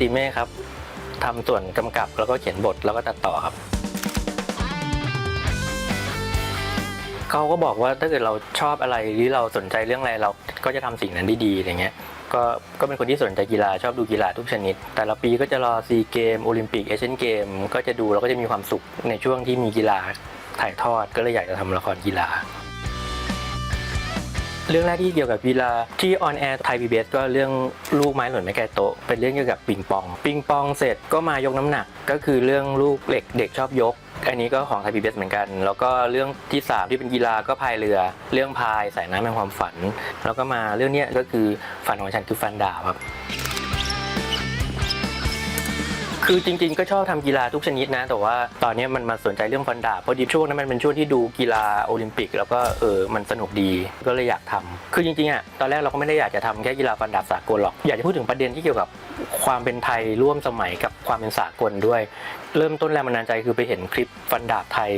ติเม่ครับทำส่วนกำกับแล้วก็เขียนบทแล้วก็ตัดต่อครับ เขาก็บอกว่าถ้าเกิดเราชอบอะไรหรือเราสนใจเรื่องอะไรเราก็จะทำสิ่งนั้นได้ดีอะไรเงี้ยก็ก็เป็นคนที่สนใจกีฬาชอบดูกีฬาทุกชนิด แต่ละปีก็จะรอซีเกมโอลิมปิกเอเชียนเกมก็จะดูแล้วก็จะมีความสุขในช่วงที่มีกีฬาถ่ายทอดก็เลยอยากจะทำละครกีฬา เรื่องแรกที่เกี่ยวกับกีฬาที่ออนแอร์ไทยพีบีเอสก็เรื่องลูกไม้หล่นไม่แก่โต๊ะเป็นเรื่องเกี่ยวกับปิงปอง ปิงปองเสร็จก็มายกน้ำหนัก ก็คือเรื่องลูกเหล็กเด็กชอบยก อันนี้ก็ของไทยพีบีเอสเหมือนกัน แล้วก็เรื่องที่ 3 ที่เป็นกีฬาก็พายเรือ เรื่องพายสายน้ำเป็นความฝัน แล้วก็มาเรื่องนี้ก็คือฝันของฉันคือฟันดาบครับ คือจริงๆก็ชอบทำกีฬาทุกชนิดนะ แต่ว่าตอนนี้มันมาสนใจเรื่องฟันดาบเพราะดีช่วงนั้นมันเป็นช่วงที่ดูกีฬาโอลิมปิก แล้วก็เออมันสนุกดีก็เลยอยากทำคือจริงๆอะตอนแรกเราก็ไม่ได้อยากจะทำแค่กีฬาฟันดาบสากลหรอกอยากจะพูดถึงประเด็นที่เกี่ยวกับความเป็นไทยร่วมสมัยกับความเป็นสากลด้วย เริ่มต้นแรงบันดาลใจคือไปเห็นคลิปฟันดาบไทย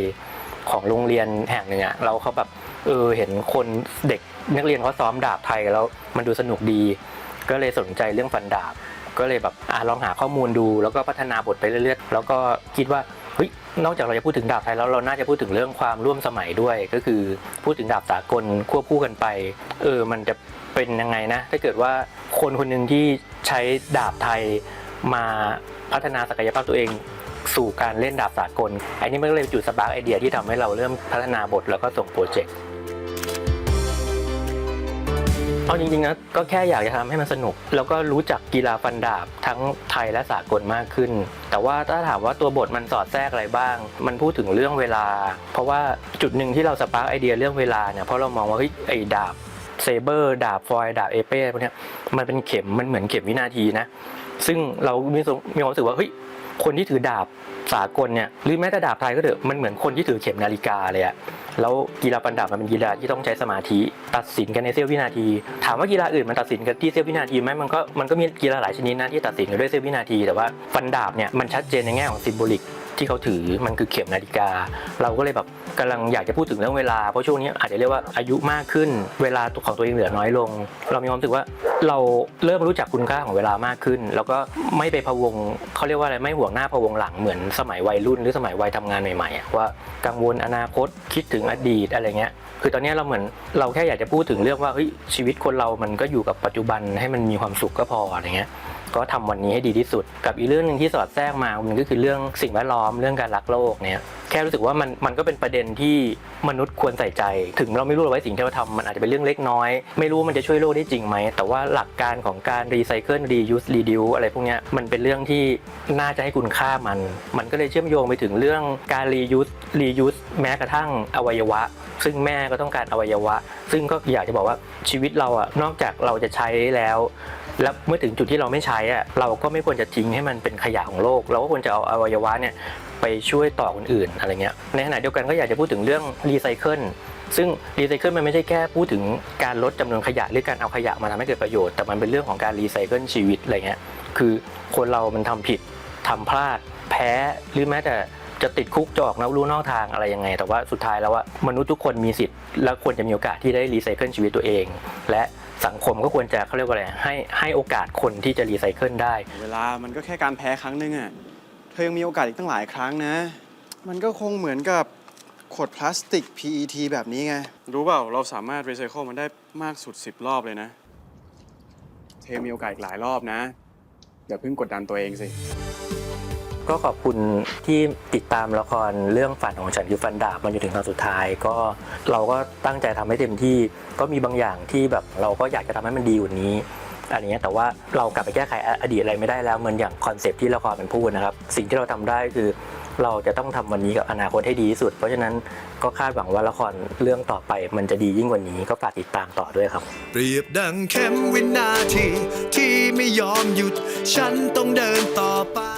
ของโรงเรียนแห่งหนึ่งอะเราเขาแบบเออเห็นคนเด็กนักเรียนเขาซ้อมดาบไทยแล้วมันดูสนุกดี ก็เลยสนใจเรื่องฟันดาบ ก็เลยแบบอลองหาข้อมูลดู แล้วก็พัฒนาบทไปเรื่อยๆ แล้วก็คิดว่าเฮ้ยนอกจากเราจะพูดถึงดาบไทยแล้วเราน่าจะพูดถึงเรื่องความร่วมสมัยด้วย ก็คือพูดถึงดาบสากลควบคู่กันไป เออมันจะเป็นยังไงนะถ้าเกิดว่าคนคนหนึ่งที่ใช้ดาบไทยมาพัฒนาศักยภาพตัวเองสู่การเล่นดาบสากลอันนี้มันก็เลยจุดสปาร์กไอเดียที่ทำให้เราเริ่มพัฒนาบทแล้วก็ส่งโปรเจกต์ เอาจริงๆนะก็แค่อยากจะทำให้มันสนุก แล้วก็รู้จักกีฬาฟันดาบทั้งไทยและสากลมากขึ้น แต่ว่าถ้าถามว่าตัวบทมันสอดแทรกอะไรบ้าง มันพูดถึงเรื่องเวลา เพราะว่าจุดหนึ่งที่เราสปาร์กไอเดียเรื่องเวลาเนี่ยเพราะเรามองว่าเฮ้ยไอดาบเซเบอร์ดาบฟอยดาบเอเป้พวกเนี้ยมันเป็นเข็มมันเหมือนเข็มวินาทีนะ ซึ่งเรามีมมีความรู้สึกว่าเฮ้ยคนที่ถือดาบสากลเนี่ยหรือแม้แต่ดาบไทยก็เถอะมันเหมือนคนที่ถือเข็มนาฬิกาเลยอะ แล้วกีฬาปันดาบมันเป็นกีฬาที่ต้องใช้สมาธิ ตัดสินกันในเสี้ยววินาที ถามว่ากีฬาอื่นมันตัดสินกันที่เสี้ยววินาทีไหมมันก็มันก็มีกีฬาหลายชนิดนะที่ตัดสินกันด้วยเสี้ยววินาที แต่ว่าฟันดาบเนี่ยมันชัดเจนในแง่ของซิมโบลิก ที่เขาถือมันคือเข็มนาฬิกา เราก็เลยแบบกำลังอยากจะพูดถึงเรื่องเวลาเพราะช่วงนี้อาจจะเรียกว่าอายุมากขึ้น เวลาของตัวเองเหลือน้อยลง เรามีความรู้สึกว่าเราเริ่มรู้จักคุณค่าของเวลามากขึ้น แล้วก็ไม่ไปพะวงเขาเรียกว่าอะไรไม่ห่วงหน้าพะวงหลังเหมือนสมัยวัยรุ่นหรือสมัยวัยทำงานใหม่ๆว่ากังวลอนาคตคิดถึงอดีตอะไรเงี้ยคือตอนนี้เราเหมือนเราแค่อยากจะพูดถึงเรื่องว่าเฮ้ยชีวิตคนเรามันก็อยู่กับปัจจุบันให้มันมีความสุขก็พออะไรเงี้ย ก็ทำวันนี้ให้ดีที่สุด กับอีกเรื่องหนึ่งที่สอดแทรกมา มันก็คือเรื่องสิ่งแวดล้อมเรื่องการรักโลกเนี่ยแค่รู้สึกว่ามันมันก็เป็นประเด็นที่มนุษย์ควรใส่ใจ ถึงเราไม่รู้หรอกว่าสิ่งที่เราทำมันอาจจะเป็นเรื่องเล็กน้อย ไม่รู้ว่ามันจะช่วยโลกได้จริงไหม แต่ว่าหลักการของการรีไซเคิลรียูสรีดิวอะไรพวกนี้มันเป็นเรื่องที่น่าจะให้คุณค่ามัน มันก็เลยเชื่อมโยงไปถึงเรื่องการรียูสรียูสแม้กระทั่งอวัยวะ ซึ่งแม่ก็ต้องการอวัยวะ ซึ่งก็อยากจะบอกว่าชีวิตเราอะนอกจากเราจะใช้แล้ว แล้วเมื่อถึงจุดที่เราไม่ใช้อะเราก็ไม่ควรจะทิ้งให้มันเป็นขยะของโลก เราก็ควรจะเอาอวัยวะเนี่ยไปช่วยต่อคนอื่นอะไรเงี้ยในขณะเดียวกันก็อยากจะพูดถึงเรื่องรีไซเคิลซึ่งรีไซเคิลมันไม่ใช่แค่พูดถึงการลดจำนวนขยะหรือการเอาขยะมาทำให้เกิดประโยชน์ แต่มันเป็นเรื่องของการรีไซเคิลชีวิตอะไรเงี้ยคือคนเรามันทำผิดทำพลาด แพ้หรือแม้แต่จะติดคุกจะออกนอกลู่นอกทางอะไรยังไง แต่ว่าสุดท้ายแล้วว่ามนุษย์ทุกคนมีสิทธิ์และควรจะมีโอกาสที่ได้รีไซเคิลชีวิตตัวเอง และ สังคมก็ควรจะเขาเรียกว่าอะไรให้ให้โอกาสคนที่จะรีไซเคิลได้ เวลามันก็แค่การแพ้ครั้งหนึ่งอะเธอยังมีโอกาสอีกตั้งหลายครั้งนะ มันก็คงเหมือนกับขวดพลาสติก PET แบบนี้ไง รู้เปล่า เราสามารถรีไซเคิลมันได้มากสุด 10 รอบเลยนะ เธอมีโอกาสอีกหลายรอบนะ อย่าเพิ่งกดดันตัวเองสิ ก็ขอบคุณที่ติดตามละครเรื่องฝันของฉันคือฟันดาบมาจนถึงตอนสุดท้าย ก็เราก็ตั้งใจทำให้เต็มที่ก็มีบางอย่างที่แบบเราก็อยากจะทำให้มันดีกว่านี้อะไรเงี้แต่ว่าเรากลับไปแก้ไขอดีตอะไรไม่ได้แล้วเหมือนอย่างคอนเซปที่ละครมันพูดนะครับ สิ่งที่เราทำได้คือเราจะต้องทำวันนี้กับอนาคตให้ดีที่สุด เพราะฉะนั้นก็คาดหวังว่าละครเรื่องต่อไปมันจะดียิ่งกว่านี้ก็ฝากติดตามต่อด้วยครับ เปรียบดังเข็มวินาทีที่ไม่ยอมหยุด ฉันต้องเดินต่อไป